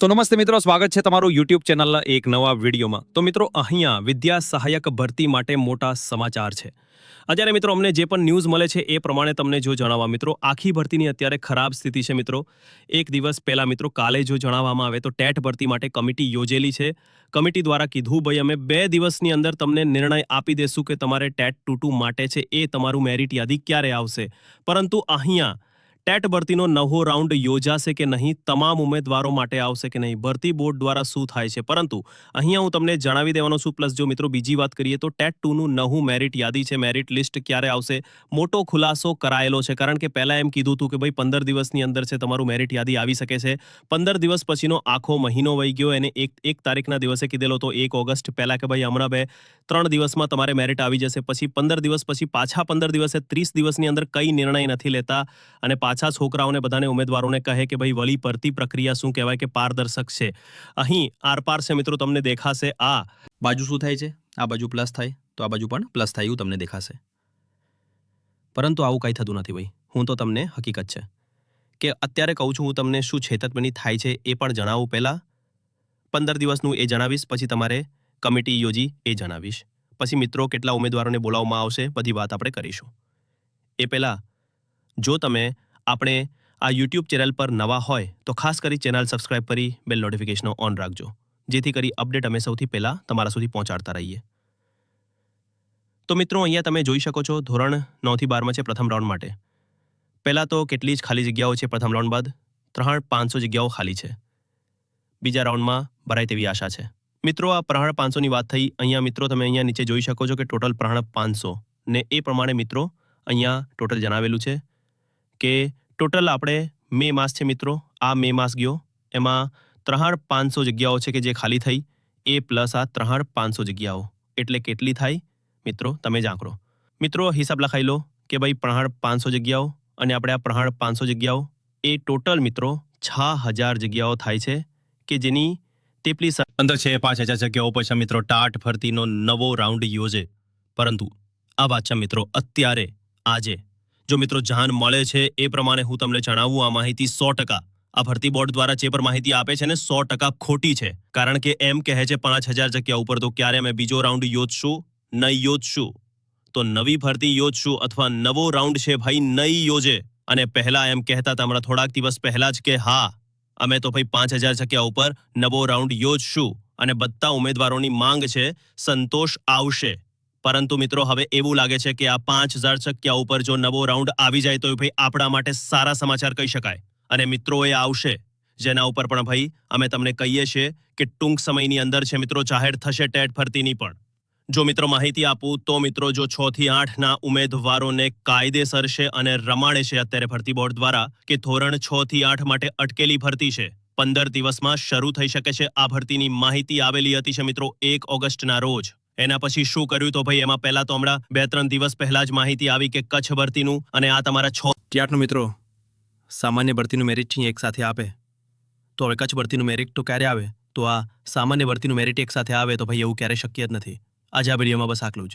તો નમસ્તે મિત્રો, સ્વાગત છે તમારું યુટ્યુબ ચેનલના એક નવા વિડીયોમાં. તો મિત્રો, અહીંયા વિદ્યા સહાયક ભરતી માટે મોટા સમાચાર છે. અત્યારે મિત્રો, અમને જે પણ ન્યૂઝ મળે છે એ પ્રમાણે તમને જો જણાવવા મિત્રો, આખી ભરતીની અત્યારે ખરાબ સ્થિતિ છે મિત્રો. એક દિવસ પહેલાં મિત્રો, કાલે જો જણાવવામાં આવે તો ટેટ ભરતી માટે કમિટી યોજેલી છે. કમિટી દ્વારા કીધું, ભાઈ, અમે બે દિવસની અંદર તમને નિર્ણય આપી દેશું કે તમારે ટેટ ટુ માટે છે, એ તમારું મેરિટ યાદી ક્યારે આવશે. પરંતુ અહીંયા ટેટ ભરતીનો નવો રાઉન્ડ યોજાશે કે નહીં, તમામ ઉમેદવારો માટે આવશે કે નહીં, ભરતી બોર્ડ દ્વારા શું થાય છે? પરંતુ અહીંયા હું તમને જણાવી દેવાનો છું, પ્લસ જો મિત્રો બીજી વાત કરીએ તો ટેટ ટુનું નવું મેરિટ યાદી છે, મેરિટ લિસ્ટ ક્યારે આવશે? મોટો ખુલાસો કરાયેલો છે, કારણ કે પહેલાં એમ કીધું હતું કે ભાઈ પંદર દિવસની અંદર છે, તમારું મેરિટ યાદી આવી શકે છે. પંદર દિવસ પછીનો આખો મહિનો વહી ગયો, એને એક એક તારીખના દિવસે કીધેલો તો એક ઓગસ્ટ, પહેલાં કે ભાઈ હમણાં બે, ત્રણ દિવસમાં તમારે મેરિટ આવી જશે. પછી પંદર દિવસ પછી પાછા પંદર દિવસે ત્રીસ દિવસની અંદર કઈ નિર્ણય નથી લેતા અને પાછા છોકરાઓને બધાને ઉમેદવારોને કહે કે ભાઈ, વળી ભરતી પ્રક્રિયા શું કહેવાય કે પારદર્શક છે. અહીં આરપાર છે મિત્રો, તમને દેખાશે આ બાજુ શું થાય છે? આ બાજુ પ્લસ થાય, તો આ બાજુ પણ પ્લસ થાય એવું તમને દેખાશે. પરંતુ આવું કંઈ થતું નથી ભાઈ. હું તો તમને હકીકત છે કે અત્યારે કહું છું હું તમને શું છેતરપિંડી થાય છે એ પણ જણાવું પહેલાં. પંદર દિવસનું એ જણાવીશ, પછી તમારે કમિટી યોજી એ જણાવીશ. પછી મિત્રો કેટલા ઉમેદવારોને બોલાવવામાં આવશે બધી વાત આપણે કરીશું. એ પહેલાં જો તમે આપણે આ યુટ્યુબ ચેનલ પર નવા હોય તો ખાસ કરી ચેનલ સબસ્ક્રાઇબ કરી બેલ નોટિફિકેશનો ઓન રાખજો. જેથી કરી અપડેટ અમે સૌથી પહેલાં તમારા સુધી પહોંચાડતા રહીએ. તો મિત્રો, અહીંયા તમે જોઈ શકો છો ધોરણ નવથી બારમાં છે પ્રથમ રાઉન્ડ માટે. પહેલાં તો કેટલી જ ખાલી જગ્યાઓ છે પ્રથમ રાઉન્ડ બાદ? ત્રણ પાંચસો જગ્યાઓ ખાલી છે. બીજા રાઉન્ડમાં ભરાય તેવી આશા છે. મિત્રો, આ પ્રહણ પાંચસોની વાત થઈ, અહીંયા મિત્રો તમે અહીંયા નીચે જોઈ શકો છો કે ટોટલ પ્રહણ પાંચસો ને એ પ્રમાણે મિત્રો અહીંયા ટોટલ જણાવેલું છે કે ટોટલ આપણે મે માસ છે મિત્રો. આ મે માસ ગયો. એમાં ત્રણ પાંચસો જગ્યાઓ છે કે જે ખાલી થઈ. એ પ્લસ આ ત્રણ પાંચસો જગ્યાઓ. એટલે કેટલી થાય? મિત્રો, તમે જ આંકડો મિત્રો, હિસાબ લખાઈ લો કે ભાઈ પ્રહાણ પાંચસો જગ્યાઓ અને આપણે આ પ્રહાણ પાંચસો જગ્યાઓ. એ ટોટલ મિત્રો છ હજાર જગ્યાઓ થાય છે કે જેની તેટલી અંદર છે પાંચ હજાર જગ્યાઓ. પછી મિત્રો ટાટ ભરતીનો નવો રાઉન્ડ યોજે. પરંતુ આ વાત છે મિત્રો અત્યારે, આજે. જો મિત્રો જાન મળે છે એ પ્રમાણે હું તમને જણાવું, આ માહિતી સો ટકા, આ ભરતી બોર્ડ દ્વારા જે પણ માહિતી આપે છે ને, સો ટકા ખોટી છે. કારણ કે એમ કહે છે પાંચ હજાર જગ્યા ઉપર, તો ક્યારે અમે બીજો રાઉન્ડ યોજશું? નહીં યોજશું. તો નવી ભરતી યોજશું અથવા નવો રાઉન્ડ છે ભાઈ, નહીં યોજે. અને પહેલા એમ કહેતા હતા, હમણાં થોડાક દિવસ પહેલા જ કે, હા, અમે તો ભાઈ પાંચ હજાર જગ્યા ઉપર નવો રાઉન્ડ યોજશું. અને બધા ઉમેદવારોની માંગ છે, સંતોષ આવશે. પરંતુ મિત્રો, હવે એવું લાગે છે કે આ પાંચ હજાર ચક્યા ઉપર જો નવો રાઉન્ડ આવી જાય તો ભાઈ આપણા માટે સારા સમાચાર કહી શકાય. અને મિત્રો એ આવશે. જેના ઉપર પણ ભાઈ અમે તમને કહીએ છીએ કે ટૂંક સમયની અંદર છે મિત્રો, જાહેર થશે ટેટ ભરતીની પણ. જો મિત્રો માહિતી આપું તો મિત્રો, જો છ થી આઠના ઉમેદવારોને કાયદેસર છે અને રમાડે છે અત્યારે ભરતી બોર્ડ દ્વારા કે ધોરણ છ થી આઠ માટે અટકેલી ભરતી છે. પંદર દિવસમાં શરૂ થઈ શકે છે આ ભરતીની માહિતી આવેલી હતી છે મિત્રો, એક ઓગસ્ટના રોજ. એના પછી શું કર્યું? તો ભાઈ, એમાં પહેલા તો હમણાં બે ત્રણ દિવસ પહેલા જ માહિતી આવી કે કચ્છ ભરતીનું અને આ તમારા છ ત્યારનો મિત્રો, સામાન્ય ભરતીનું મેરિટ એક સાથે આપે. તો હવે કચ્છ ભરતીનું મેરિટ તો ક્યારે આવે? તો આ સામાન્ય ભરતીનું મેરિટ એક સાથે આવે તો ભાઈ, એવું ક્યારે શક્ય જ નથી. આજે આ વિડીયોમાં બસ આટલું જ.